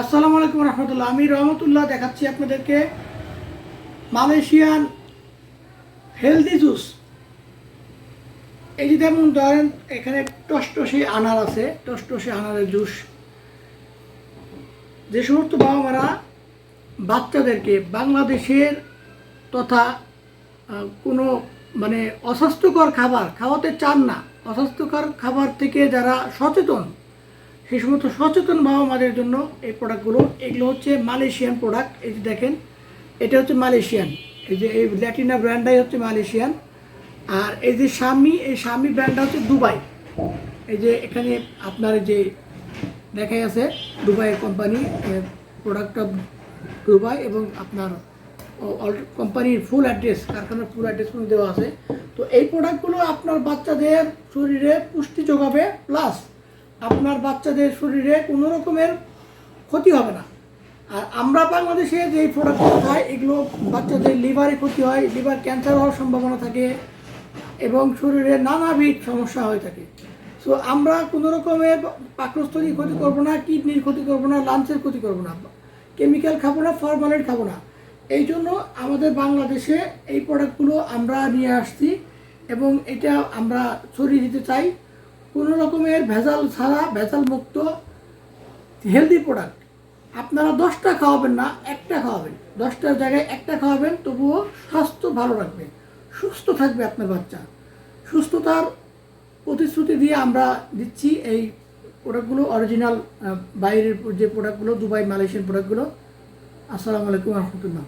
আসসালামু আলাইকুম রহমতুল্লাহ। আমি রহমতুল্লাহ দেখাচ্ছি আপনাদেরকে মালয়েশিয়ান হেলদি জুস। এই যে যেমন ধরেন, এখানে টসটসে আনার আছে, টসটসে আনারের জুস। যে সমস্ত বাবা মারা বাচ্চাদেরকে বাংলাদেশের তথা কোনো মানে অস্বাস্থ্যকর খাবার খাওয়াতে চান না, অস্বাস্থ্যকর খাবার থেকে যারা সচেতন সেই সমস্ত সচেতন বাবা মাদের জন্য এই প্রোডাক্টগুলো এগুলো হচ্ছে মালয়েশিয়ান প্রোডাক্ট এই যে দেখেন, এটা হচ্ছে মালয়েশিয়ান এই যে এই ল্যাটিনা ব্র্যান্ডটাই হচ্ছে মালয়েশিয়ান আর এই যে স্বামী, এই স্বামী ব্র্যান্ডটা হচ্ছে দুবাই এই যে এখানে আপনার যে দেখাই আছে দুবাইয়ের কোম্পানি প্রোডাক্ট অফ দুবাই এবং আপনার কোম্পানির ফুল অ্যাড্রেস কারখানার ফুল অ্যাড্রেস দেওয়া আছে। তো এই প্রোডাক্টগুলো আপনার বাচ্চাদের শরীরে পুষ্টি যোগাবে প্লাস আপনার বাচ্চাদের শরীরে কোনো রকমের ক্ষতি হবে না। আর আমরা বাংলাদেশে যে প্রোডাক্টগুলো খাই, এগুলো বাচ্চাদের লিভারে ক্ষতি হয় লিভার ক্যান্সার হওয়ার সম্ভাবনা থাকে এবং শরীরে নানাবিধ সমস্যা হয়ে থাকে। সো আমরা কোনো রকমের পাকস্থলীর ক্ষতি করব না কিডনির ক্ষতি করব না লাঞ্চের ক্ষতি করব না কেমিক্যাল খাব না ফরমালিন খাব না। এই জন্য আমাদের বাংলাদেশে এই প্রোডাক্টগুলো আমরা নিয়ে আসছি এবং এটা আমরা ছড়িয়ে দিতে চাই। কোনো রকমের ভেজাল ছাড়া ভেজাল মুক্ত হেলদি প্রোডাক্ট আপনারা দশটা খাওয়াবেন না, একটা খাওয়াবেন। দশটার জায়গায় একটা খাওয়াবেন, তবুও স্বাস্থ্য ভালো রাখবে। সুস্থ থাকবে আপনার বাচ্চা। সুস্থতার প্রতিশ্রুতি দিয়ে আমরা দিচ্ছি এই প্রোডাক্টগুলো অরিজিনাল বাইরের যে প্রোডাক্টগুলো, দুবাই, মালয়েশিয়ান প্রোডাক্টগুলো। আসসালামু আলাইকুম রহমতুল্লাহ।